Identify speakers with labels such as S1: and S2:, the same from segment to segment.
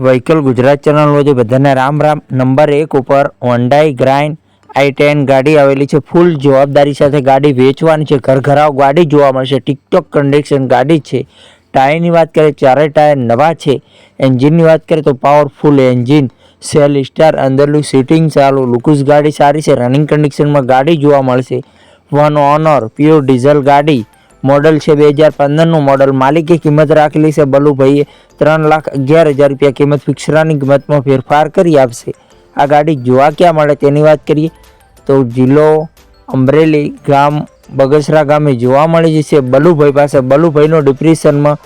S1: Vehicle Gujarat channel જે બધાને Ram Ram. Number એક ઉપર હોન્ડાઈ ગ્રાઇન્ડ આઈ ટેન ગાડી આવેલી છે. ફૂલ જવાબદારી સાથે ગાડી વેચવાની છે. ઘરઘરાવ ગાડી જોવા મળશે. ટિકટોક કન્ડિશન ગાડી છે. ટાયરની વાત કરીએ ચારે ટાયર નવા છે. એન્જિનની વાત કરીએ તો પાવરફુલ એન્જિન સેલ સ્ટાર અંદરનું સીટિંગ ચાલુ લુકુસ ગાડી સારી છે. રનિંગ કન્ડિશનમાં ગાડી જોવા મળશે. વન ઓનર પ્યોર ડીઝલ ગાડી. મોડલ છે બે હજાર પંદરનું મોડલ. માલિકે કિંમત રાખેલી છે બલુભાઈએ ત્રણ લાખ અગિયાર હજાર રૂપિયા કિંમત ફિક્સરાની કિંમતમાં ફેરફાર કરી આપશે. આ ગાડી જોવા ક્યાં મળે તેની વાત કરીએ તો જિલ્લો અમરેલી ગામ બગસરા ગામે જોવા મળી જશે. બલુભાઈ પાસે બલુભાઈનો ડિપ્રેશનમાં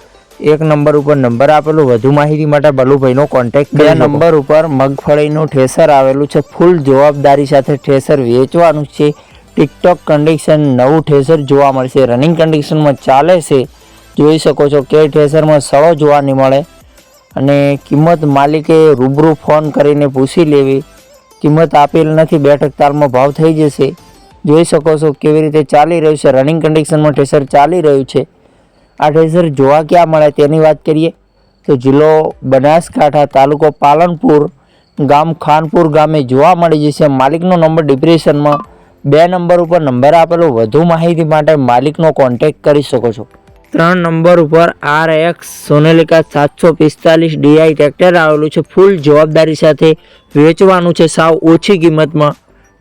S1: એક નંબર ઉપર નંબર આપેલો. વધુ માહિતી માટે બલુભાઈનો કોન્ટેક્ટ બે નંબર ઉપર મગફળીનું ઠેસર આવેલું છે. ફૂલ જવાબદારી સાથે ઠેસર વેચવાનું છે. ટિકટોક કન્ડિશન નવું ઠેસર જોવા મળશે. રનિંગ કન્ડિશનમાં ચાલે છે. જોઈ શકો છો કે ઠેસરમાં સળો જોવા નહીં મળે. અને કિંમત માલિકે રૂબરૂ ફોન કરીને પૂછી લેવી. કિંમત આપેલ નથી બેઠક તાલમાં ભાવ થઈ જશે. જોઈ શકો છો કેવી રીતે ચાલી રહ્યું છે. રનિંગ કન્ડિશનમાં ઠેસર ચાલી રહ્યું છે. આ ઠેસર જોવા ક્યાં મળે તેની વાત કરીએ. તો જિલ્લો બનાસકાંઠા તાલુકો પાલનપુર ગામ ખાનપુર ગામે જોવા મળી જશે. માલિકનો નંબર ડિપ્રેશનમાં બે નંબર ઉપર નંબર આપેલો, વધુ માહિતી માટે માલિકનો કોન્ટેક્ટ કરી શકો છો. ત્રણ નંબર ઉપર આર એક્સ સોનેલિકા સાતસો પિસ્તાલીસ ડીઆઈ ટ્રેક્ટર આવેલું છે. ફૂલ જવાબદારી સાથે વેચવાનું છે સાવ ઓછી કિંમતમાં.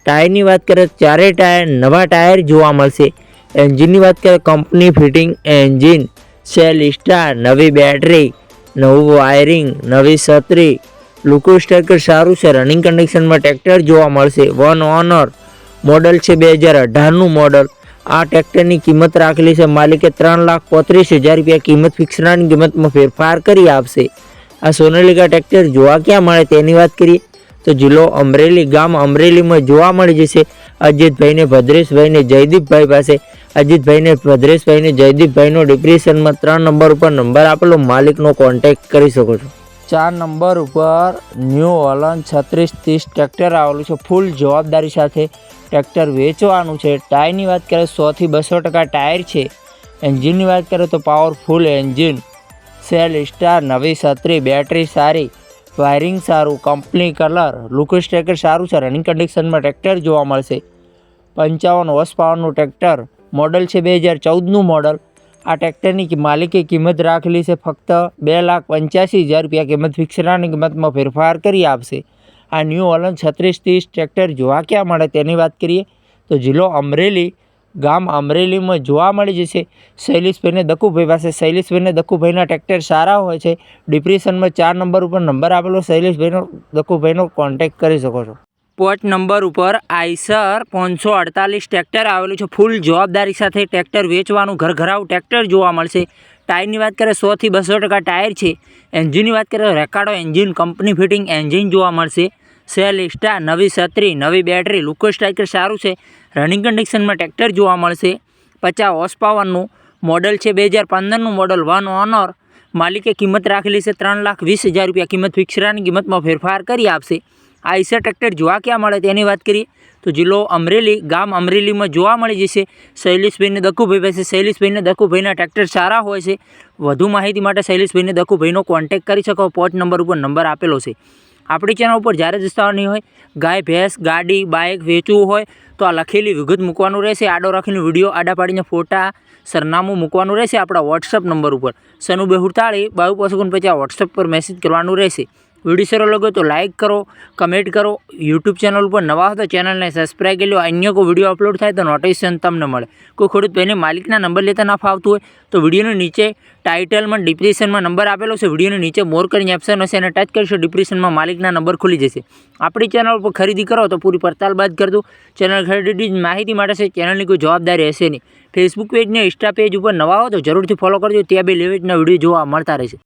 S1: ટાયરની વાત કરીએ તો ચારેય ટાયર નવા ટાયર જોવા મળશે. એન્જિનની વાત કરીએ company fitting engine self start નવી બેટરી નવું વાયરિંગ નવી છત્રી. લુકો સ્ટેકર સારું છે. રનિંગ કન્ડિશનમાં ટ્રેક્ટર જોવા મળશે. વન ઓનર મોડલ છે બે હજાર અઢારનું મોડલ. આ ટ્રેક્ટરની કિંમત રાખેલી છે માલિકે ત્રણ લાખ પોત્રીસ હજાર રૂપિયા કિંમત ફિક્સરાની કિંમતમાં ફેરફાર કરી આપશે. આ સોનાલિકા ટ્રેક્ટર જોવા ક્યાં મળે તેની વાત કરીએ તો જિલ્લો અમરેલી, ગામ અમરેલીમાં જોવા મળી જશે. અજીતભાઈને ભદ્રેશભાઈને જયદીપભાઈ પાસે. અજીતભાઈને ભદ્રેશભાઈને જયદીપભાઈનો ડિપ્રેશનમાં ત્રણ નંબર ઉપર નંબર આપેલો. માલિકનો કોન્ટેક્ટ કરી શકો છો. ચાર નંબર ઉપર ન્યૂ ઓલન છત્રીસ ત્રીસ ટ્રેક્ટર આવેલું છે. ફૂલ જવાબદારી સાથે ટ્રેક્ટર વેચવાનું છે. ટાયરની વાત કરીએ, સોથી બસો ટકા ટાયર છે. એન્જિનની વાત કરીએ તો પાવરફુલ એન્જિન સેલ સ્ટાર નવી છત્રી બેટરી સારી. વાયરિંગ સારું કંપની કલર લુકસ ટ્રેકર સારું છે. રનિંગ કન્ડિશનમાં ટ્રેક્ટર જોવા મળશે. પંચાવન હોર્સ પાવરનું ટ્રેક્ટર મોડલ છે બે હજાર ચૌદનું મોડલ આ ટ્રેક્ટરની માલિકે કિંમત રાખેલી છે ફક્ત બે લાખ પંચ્યાસી હજાર રૂપિયા. કિંમત ફિક્સરાની કિંમતમાં ફેરફાર કરી આપશે. આ ન્યૂ ઓલન છત્રીસ ત્રીસ ટ્રેક્ટર જોવા ક્યાં મળે તેની વાત કરીએ, તો જિલ્લો અમરેલી, ગામ અમરેલીમાં જોવા મળી જશે. શૈલેષભાઈને દકુભાઈ પાસે. શૈલેષભાઈને દકુભાઈના ટ્રેક્ટર સારા હોય છે. ડિપ્રેશનમાં ચાર નંબર ઉપર નંબર આપેલો શૈલેષભાઈનો. દકુભાઈનો કોન્ટેક્ટ કરી શકો છો. પોચ નંબર ઉપર આઈસર પાંચસો અડતાલીસ ટ્રેક્ટર આવેલું છે. ફૂલ જવાબદારી સાથે ટ્રેક્ટર વેચવાનું, ઘરઘરાવું ટ્રેક્ટર જોવા મળશે. ટાયરની વાત કરીએ, સોથી બસો ટકા ટાયર છે. એન્જિનની વાત કરીએ તો રેકાર્ડો, એન્જિન, કંપની ફિટિંગ, એન્જિન જોવા મળશે. સેલ, ઇસ્ટા, નવી છત્રી, નવી બેટરી, લુકો સ્ટ્રાઇકર સારું છે. રનિંગ કન્ડિશનમાં ટ્રેક્ટર જોવા મળશે. પચાસ હોર્સ પાવરનું મોડલ છે, બે હજાર પંદરનું મોડલ વન ઓનર માલિકે કિંમત રાખેલી છે, ત્રણ લાખ વીસ હજાર રૂપિયા કિંમત ફિક્સરાની કિંમતમાં ફેરફાર કરી આપશે. આઈસર ટ્રેક્ટર જોવા ક્યાં મળે તેની વાત કરીએ તો જિલ્લો અમરેલી, ગામ અમરેલીમાં જોવા મળી જશે. શૈલેષભાઈને દકુભાઈ પાસે. શૈલેષભાઈને દકુભાઈના ટ્રેક્ટર સારા હોય છે. વધુ માહિતી માટે શૈલેષભાઈને દકુભાઈનો કોન્ટેક્ટ કરી શકો. પોચ નંબર ઉપર નંબર આપેલો છે. આપણી ચેનલ ઉપર જ્યારે જસ્તાવાની હોય, ગાય, ભેંસ, ગાડી બાઇક વેચવું હોય, તો આ લખેલી વિગત મૂકવાનું રહેશે. આડો રાખીને વીડિયો, આડા પાડીને ફોટા, સરનામું મૂકવાનું રહેશે આપણા વોટ્સઅપ નંબર ઉપર. સનુ બેહુડતાળી બાવીસ પછી ઓગણપચાસ વોટ્સઅપ પર મેસેજ કરવાનું રહેશે. વીડિયો સારો લાગ્યો તો લાઇક કરો કમેન્ટ કરો. યુટ્યુબ ચેનલ ઉપર નવા હો તો ચેનલને સબસ્ક્રાઈબ કરી લો. અન્ય કોઈ વીડિયો અપલોડ થાય તો નોટિફિકેશન તમને મળે. કોઈ ખેડૂત ભાઈને માલિકના નંબર લેતા ના ફાવતું હોય તો વિડીયોની નીચે ટાઇટલમાં ડિપ્રેશનમાં નંબર આપેલો છે. વિડીયોની નીચે મોર કરીને ઓપ્શન હશે અને ટચ કરશો ડિપ્રેશનમાં માલિકના નંબર ખુલી જશે. આપણી ચેનલ ઉપર ખરીદી કરો તો પૂરી પડતાલ બાદ કરજો ચેનલ ખરીદી માહિતી માટે છે ચેનલની કોઈ જવાબદારી હશે નહીં. ફેસબુક પેજ ને ઇન્સ્ટા પેજ ઉપર નવા હો તો જરૂરથી ફોલો કરજો. ત્યાં બે લેવેટના વીડિયો જોવા મળતા રહેશે.